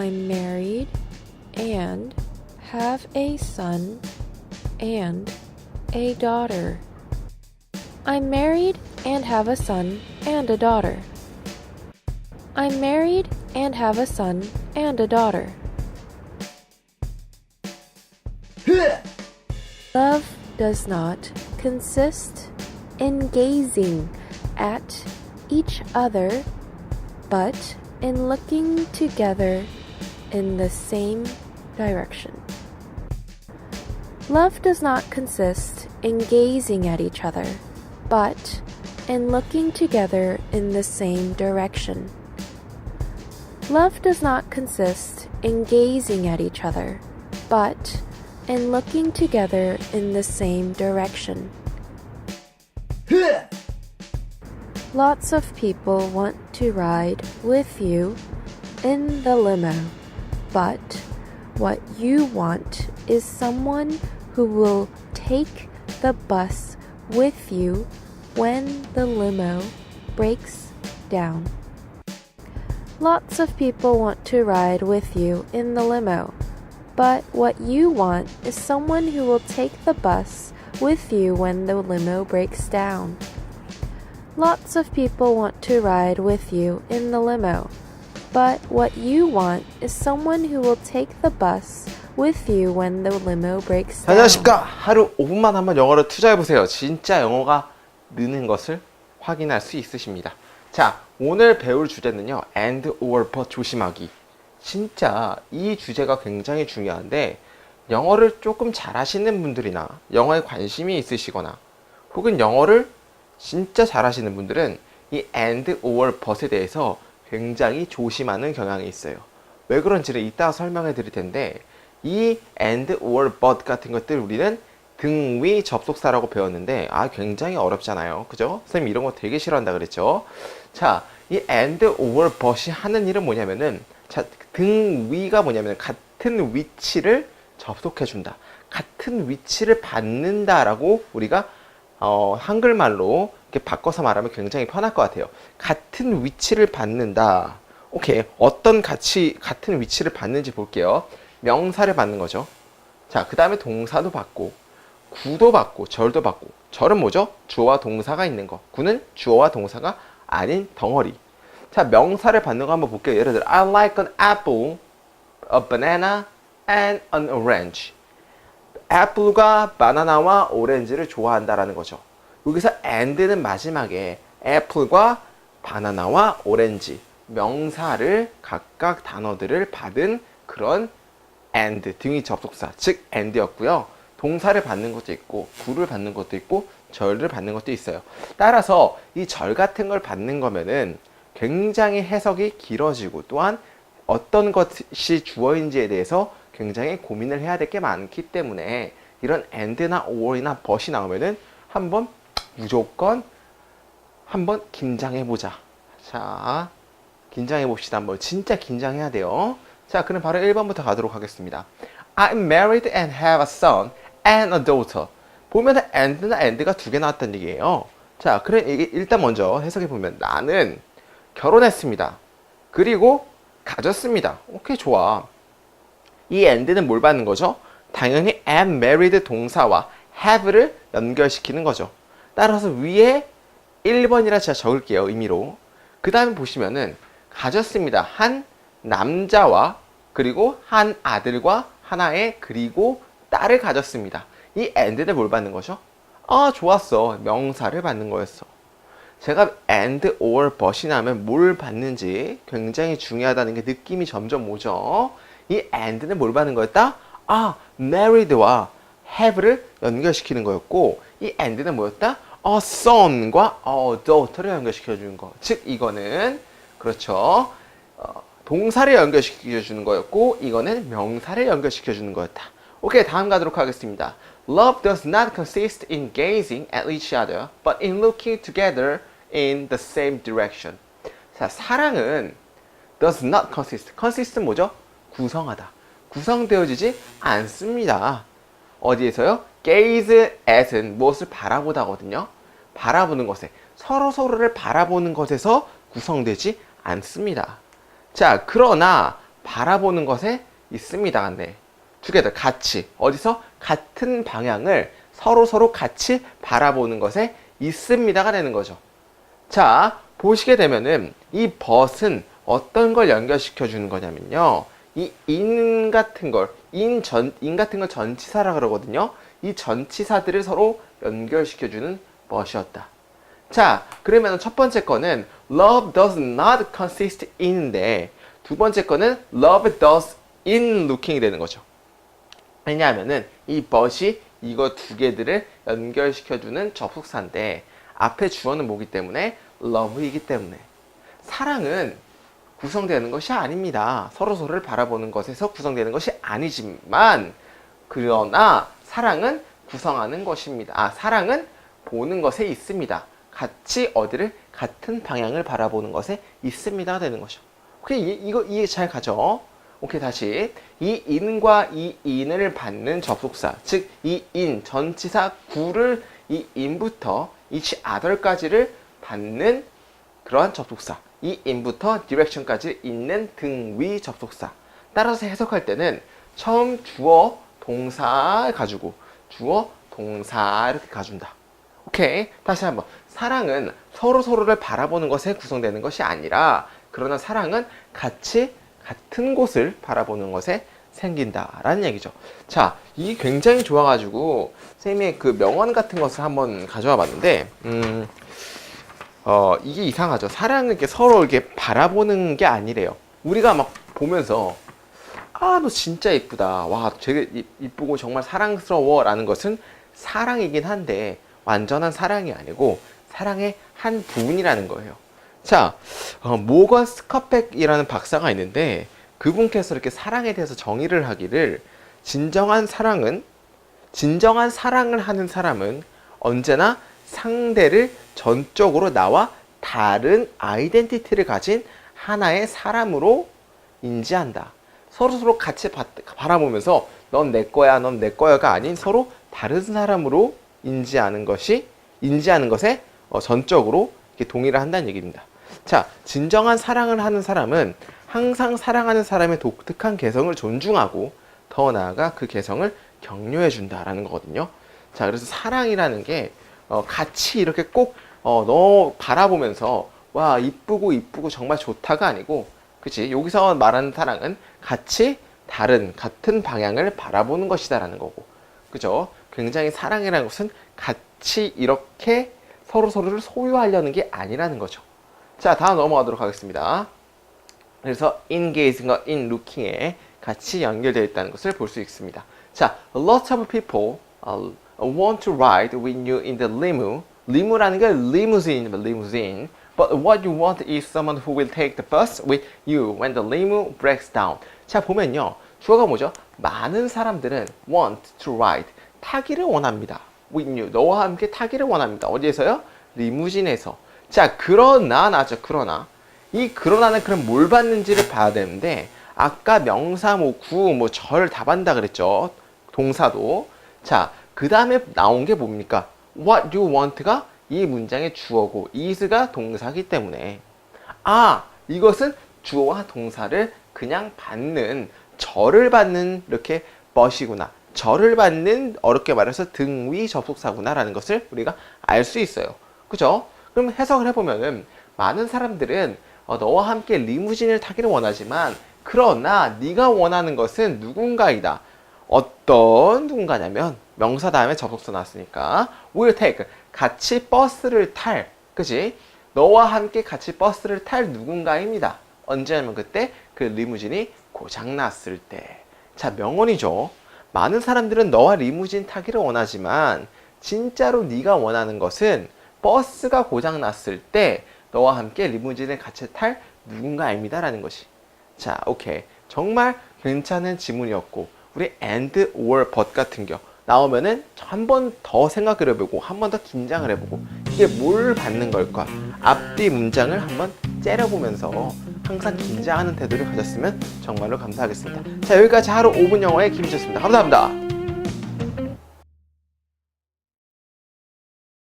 I'm married and have a son and a daughter. I'm married and have a son and a daughter. I'm married and have a son and a daughter. Love does not consist in gazing at each other, but in looking together in the same direction. Love does not consist in gazing at each other, but in looking together in the same direction. Love does not consist in gazing at each other, but in looking together in the same direction. Lots of people want to ride with you in the limo, but what you want is someone who will take the bus with you when the limo breaks down. Lots of people want to ride with you in the limo, but what you want is someone who will take the bus with you when the limo breaks down. Lots of people want to ride with you in the limo, but what you want is someone who will take the bus with you when the limo breaks down. 안녕하십니까. 하루 5분만 한번 영어를 투자해보세요. 진짜 영어가 느는 것을 확인할 수 있으십니다. 자 오늘 배울 주제는요 and or but 조심하기. 진짜 이 주제가 굉장히 중요한데 영어를 조금 잘하시는 분들이나 영어에 관심이 있으시거나 혹은 영어를 진짜 잘하시는 분들은 이 and or but에 대해서 굉장히 조심하는 경향이 있어요 왜 그런지를 이따 설명해 드릴 텐데 이 and or but 같은 것들 우리는 등위 접속사라고 배웠는데 아 굉장히 어렵잖아요. 그죠? 선생님 이런 거 되게 싫어한다 그랬죠? 자, 이 and or but이 하는 일은 뭐냐면은 자, 등위가 뭐냐면 같은 위치를 접속해 준다. 같은 위치를 받는다라고 우리가 어, 한글말로 이렇게 바꿔서 말하면 굉장히 편할 것 같아요. 같은 위치를 받는다. 오케이. 어떤 같이, 같은 위치를 받는지 볼게요. 명사를 받는 거죠. 자, 그 다음에 동사도 받고, 구도 받고, 절도 받고. 절은 뭐죠? 주어와 동사가 있는 거. 구는 주어와 동사가 아닌 덩어리. 자, 명사를 받는 거 한번 볼게요. 예를 들어, I like an apple, a banana, and an orange. 애플과 바나나와 오렌지를 좋아한다라는 거죠. 여기서 and는 마지막에 애플과 바나나와 오렌지 명사를 각각 단어들을 받은 그런 and 등위 접속사 즉 and였고요. 동사를 받는 것도 있고 구를 받는 것도 있고 절을 받는 것도 있어요. 따라서 이 절 같은 걸 받는 거면은 굉장히 해석이 길어지고 또한 어떤 것이 주어인지에 대해서 굉장히 고민을 해야 될 게 많기 때문에 이런 and나 or이나 but이 나오면은 한번 무조건 한번 긴장해 보자. 자, 긴장해 봅시다. 한번 진짜 긴장해야 돼요. 자, 그럼 바로 1번부터 가도록 하겠습니다. I'm married and have a son and a daughter. 보면은 and나 and가 두 개 나왔다는 얘기예요. 자, 그래 이게 일단 먼저 해석해 보면 나는 결혼했습니다. 그리고 가졌습니다. 오케이 좋아. 이 and는 뭘 받는 거죠? 당연히 am married 동사와 have를 연결시키는 거죠. 따라서 위에 1번이라 제가 적을게요. 의미로. 그 다음에 보시면은 가졌습니다. 한 남자와 그리고 한 아들과 하나의 그리고 딸을 가졌습니다. 이 and는 뭘 받는 거죠? 아 좋았어. 명사를 받는 거였어. 제가 and or but이 나면 뭘 받는지 굉장히 중요하다는 게 느낌이 점점 오죠. 이 and는 뭘 받는 거였다? 아, married와 have를 연결시키는 거였고 이 and는 뭐였다? a son과 a daughter를 연결시켜 주는 거. 즉 이거는 그렇죠. 어, 동사를 연결시켜 주는 거였고 이거는 명사를 연결시켜 주는 거였다. 오케이, 다음 가도록 하겠습니다. Love does not consist in gazing at each other, but in looking together in the same direction. 자, 사랑은 does not consist. consist 뭐죠? 구성하다. 구성되어지지 않습니다. 어디에서요? gaze at은 무엇을 바라보다거든요. 바라보는 것에 서로 서로를 바라보는 것에서 구성되지 않습니다. 자, 그러나 바라보는 것에 있습니다. 간데 together 같이 어디서 같은 방향을 서로 서로 같이 바라보는 것에 있습니다가 되는 거죠. 자 보시게 되면은 이 벗은 어떤 걸 연결시켜 주는 거냐면요. 이 인 같은 걸, 인 전, 인 같은 걸 전치사라 그러거든요. 이 전치사들을 서로 연결시켜 주는 벗이었다. 자, 그러면 첫 번째 거는 love does not consist in인데 두 번째 거는 love does in looking이 되는 거죠. 왜냐하면은 이 벗이 이거 두 개들을 연결시켜주는 접속사인데 앞에 주어는 뭐기 때문에 love이기 때문에 사랑은 구성되는 것이 아닙니다. 서로 서로를 바라보는 것에서 구성되는 것이 아니지만 그러나 사랑은 구성하는 것입니다. 아 사랑은 보는 것에 있습니다. 같이 어디를 같은 방향을 바라보는 것에 있습니다 되는 거죠. 오케이 이, 이거 이해 잘 가죠? 오케이 다시 이 인과 이 인을 받는 접속사 즉 이 인 전치사 구를 이 인부터 이 other까지를 받는 그러한 접속사 이 in부터 direction까지 있는 등위 접속사. 따라서 해석할 때는 처음 주어 동사 가지고 주어 동사 이렇게 가준다. 오케이? 다시 한번. 사랑은 서로 서로를 바라보는 것에 구성되는 것이 아니라 그러나 사랑은 같이 같은 곳을 바라보는 것에 생긴다라는 얘기죠. 자, 이게 굉장히 좋아가지고 쌤이 그 명언 같은 것을 한번 가져와 봤는데, 음, 어, 이게 이상하죠. 사랑은 이렇게 서로 이렇게 바라보는 게 아니래요. 우리가 막 보면서 아, 너 진짜 이쁘다. 와, 되게 이- 이쁘고 정말 사랑스러워. 라는 것은 사랑이긴 한데, 완전한 사랑이 아니고, 사랑의 한 부분이라는 거예요. 자, 어, 모건 스커백이라는 박사가 있는데, 그분께서 이렇게 사랑에 대해서 정의를 하기를, 진정한 사랑은, 진정한 사랑을 하는 사람은 언제나 상대를 전적으로 나와 다른 아이덴티티를 가진 하나의 사람으로 인지한다. 서로 서로 같이 바, 바라보면서 넌 내 거야, 넌 내 거야가 아닌 서로 다른 사람으로 인지하는 것이 인지하는 것에 어, 전적으로 이렇게 동의를 한다는 얘기입니다. 자, 진정한 사랑을 하는 사람은 항상 사랑하는 사람의 독특한 개성을 존중하고 더 나아가 그 개성을 격려해 준다라는 거거든요. 자, 그래서 사랑이라는 게 어, 같이 이렇게 꼭 어, 너 바라보면서 와 이쁘고 이쁘고 정말 좋다가 아니고 그치? 여기서 말하는 사랑은 같이 다른 같은 방향을 바라보는 것이다라는 거고. 그죠? 굉장히 사랑이라는 것은 같이 이렇게 서로 서로를 소유하려는 게 아니라는 거죠. 자 다음 넘어가도록 하겠습니다. 그래서 engaging과 in looking에 같이 연결되어 있다는 것을 볼 수 있습니다. 자 lots of people uh, want to ride with you in the limo limo라는 게 limousine limousine But what you want is someone who will take the bus with you when the limo breaks down. 자, 보면요. 주어가 뭐죠? 많은 사람들은 want to ride. 타기를 원합니다. with you. 너와 함께 타기를 원합니다. 어디에서요? 리무진에서. 자, 그러나, 나죠. 그러나. 이 그러나는 그럼 뭘 받는지를 봐야 되는데, 아까 명사, 뭐, 구, 뭐, 절 다 받는다 그랬죠. 동사도. 자, 그 다음에 나온 게 뭡니까? What you want가 이 문장의 주어고 is가 동사기 때문에. 아 이것은 주어와 동사를 그냥 받는 절을 받는 이렇게 멋이구나. 절을 받는 어렵게 말해서 등위 접속사구나 라는 것을 우리가 알 수 있어요. 그죠? 그럼 해석을 해보면은 많은 사람들은 어, 너와 함께 리무진을 타기를 원하지만 그러나 네가 원하는 것은 누군가이다. 어떤 누군가냐면 명사 다음에 접속사 나왔으니까 will take. 같이 버스를 탈. 그지? 너와 함께 같이 버스를 탈 누군가입니다. 언제냐면 그때? 그 리무진이 고장났을 때 자 명언이죠. 많은 사람들은 너와 리무진 타기를 원하지만 진짜로 네가 원하는 것은 버스가 고장났을 때 너와 함께 리무진을 같이 탈 누군가입니다라는 것이. 자 오케이. 정말 괜찮은 지문이었고 우리 and or but 같은 겨 나오면은 한 번 더 생각을 해보고 한 번 더 긴장을 해보고 이게 뭘 받는 걸까? 앞뒤 문장을 한번 째려보면서 항상 긴장하는 태도를 가졌으면 정말로 감사하겠습니다. 자 여기까지 하루 5분 영어의 김지였습니다. 감사합니다